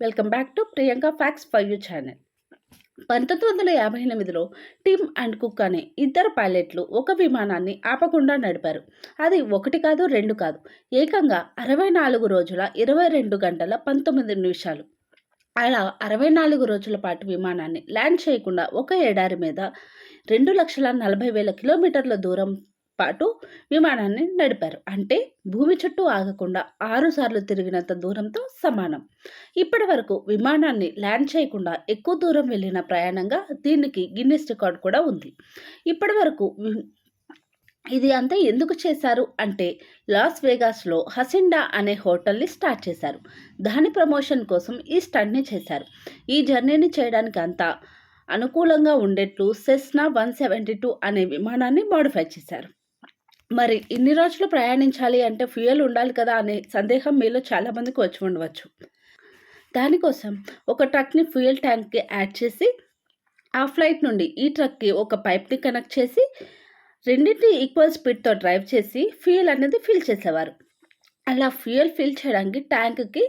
Welcome back to Priyanka facts for you channel పంతొమ్మిది వందల యాభై ఎనిమిదిలో టిమ్ అండ్ కుక్ అనే ఇద్దరు పైలట్లు ఒక విమానాన్ని ఆపకుండా నడిపారు. అది ఒకటి కాదు రెండు కాదు. ఏకంగా అరవై నాలుగు రోజుల ఇరవై రెండు గంటల పంతొమ్మిది నిమిషాలు. అలా అరవై నాలుగు రోజుల పాటు విమానాన్ని ల్యాండ్ చేయకుండా ఒక ఏడారి మీద రెండు లక్షల నలభై వేల కిలోమీటర్ల దూరం పాటు విమానాన్ని నడిపారు. అంటే భూమి చుట్టూ ఆగకుండా ఆరుసార్లు తిరిగినంత దూరంతో సమానం. ఇప్పటి వరకు విమానాన్ని ల్యాండ్ చేయకుండా ఎక్కువ దూరం వెళ్ళిన ప్రయాణంగా దీనికి గిన్నెస్ రికార్డ్ కూడా ఉంది. ఇప్పటి వరకు ఇది అంతా ఎందుకు చేశారు? అంటే లాస్ వేగాస్లో హసిండా అనే హోటల్ని స్టార్ట్ చేశారు. దాని ప్రమోషన్ కోసం ఈ స్టంట్ని చేశారు. ఈ జర్నీని చేయడానికి అంతా అనుకూలంగా ఉండేట్లు సెస్నా వన్ సెవెంటీ టూ అనే విమానాన్ని మోడిఫై చేశారు. మరి ఇన్ని రోజులు ప్రయాణించాలి అంటే ఫ్యూయల్ ఉండాలి కదా అనే సందేహం మీలో చాలామందికి వచ్చి ఉండవచ్చు. దానికోసం ఒక ట్రక్ని ఫ్యూయల్ ట్యాంక్కి యాడ్ చేసి ఆ ఫ్లైట్ నుండి ఈ ట్రక్కి ఒక పైప్ని కనెక్ట్ చేసి రెండింటిని ఈక్వల్ స్పీడ్తో డ్రైవ్ చేసి ఫ్యూయల్ అనేది ఫిల్ చేసేవారు. అలా ఫ్యూయల్ ఫిల్ చేయడానికి ట్యాంక్కి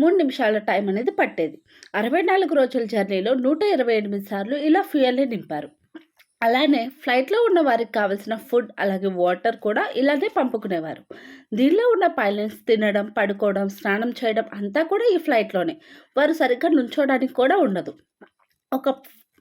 మూడు నిమిషాల టైం అనేది పట్టేది. అరవై నాలుగు రోజుల జర్నీలో నూట ఇరవై ఎనిమిది సార్లు ఇలా ఫ్యూయల్ని నింపారు. అలానే ఫ్లైట్లో ఉన్న వారికి కావాల్సిన ఫుడ్ అలాగే వాటర్ కూడా ఇలాగే పంపుకునేవారు. దీనిలో ఉన్న పైలట్స్ తినడం పడుకోవడం స్నానం చేయడం అంతా కూడా ఈ ఫ్లైట్లోనే. వారు సరిగ్గా నుంచోడానికి కూడా ఉండదు. ఒక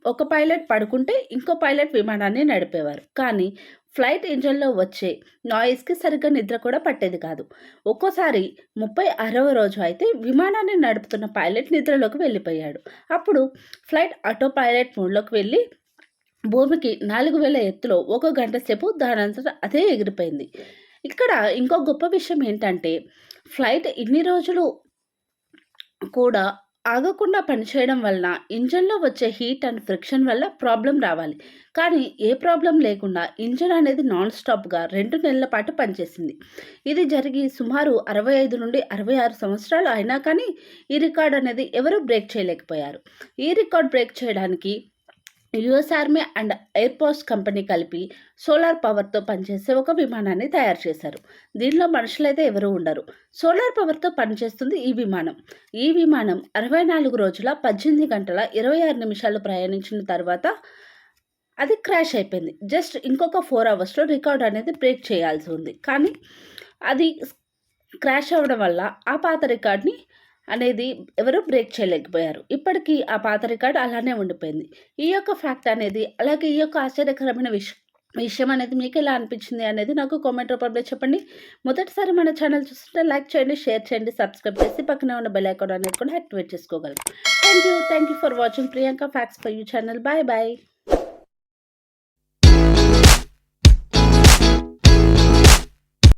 ఒక పైలట్ పడుకుంటే ఇంకో పైలట్ విమానాన్ని నడిపేవారు. కానీ ఫ్లైట్ ఇంజన్లో వచ్చే నాయిస్కి సరిగ్గా నిద్ర కూడా పట్టేది కాదు. ఒక్కోసారి ముప్పై ఆరవ రోజు అయితే విమానాన్ని నడుపుతున్న పైలట్ నిద్రలోకి వెళ్ళిపోయాడు. అప్పుడు ఫ్లైట్ ఆటో పైలట్ మూడ్లోకి వెళ్ళి భూమికి నాలుగు వేల ఎత్తులో ఒక గంట సేపు దానంతట అదే ఎగిరిపోయింది. ఇక్కడ ఇంకో గొప్ప విషయం ఏంటంటే ఫ్లైట్ ఇన్ని రోజులు కూడా ఆగకుండా పనిచేయడం వలన ఇంజన్లో వచ్చే హీట్ అండ్ ఫ్రిక్షన్ వల్ల ప్రాబ్లం రావాలి. కానీ ఏ ప్రాబ్లం లేకుండా ఇంజన్ అనేది నాన్ స్టాప్గా రెండు నెలల పాటు పనిచేసింది. ఇది జరిగి సుమారు అరవై ఐదు నుండి అరవై ఆరు సంవత్సరాలు అయినా కానీ ఈ రికార్డ్ అనేది ఎవరూ బ్రేక్ చేయలేకపోయారు. ఈ రికార్డ్ బ్రేక్ చేయడానికి US army and air force company కలిపి సోలార్ పవర్తో పనిచేసే ఒక విమానాన్ని తయారు చేశారు. దీనిలో మనుషులైతే ఎవరూ ఉండరు. సోలార్ పవర్తో పనిచేస్తుంది ఈ విమానం. ఈ విమానం అరవై నాలుగు రోజుల పద్దెనిమిది గంటల ఇరవై ఆరు నిమిషాలు ప్రయాణించిన తర్వాత అది క్రాష్ అయిపోయింది. జస్ట్ ఇంకొక ఫోర్ అవర్స్లో రికార్డ్ అనేది బ్రేక్ చేయాల్సి ఉంది. కానీ అది క్రాష్ అవ్వడం వల్ల ఆ పాత రికార్డ్ని అనేది ఎవరు బ్రేక్ చేయలేకపోయారు. ఇప్పటికీ ఆ పాత రికార్డ్ అలానే ఉండిపోయింది. ఈ యొక్క ఫ్యాక్ట్ అనేది అలాగే ఈ యొక్క ఆశ్చర్యకరమైన విషయం విషయం అనేది మీకు ఎలా అనిపించింది అనేది నాకు కామెంట్ రూపంలో చెప్పండి. మొదటిసారి మన ఛానల్ చూస్తుంటే లైక్ చేయండి షేర్ చేయండి సబ్స్క్రైబ్ చేసి పక్కన ఉన్న బెల్ ఐకాన్ అనేది కూడా యాక్టివేట్ చేసుకోగలరు. Thank you thank you for watching Priyanka facts for you channel bye bye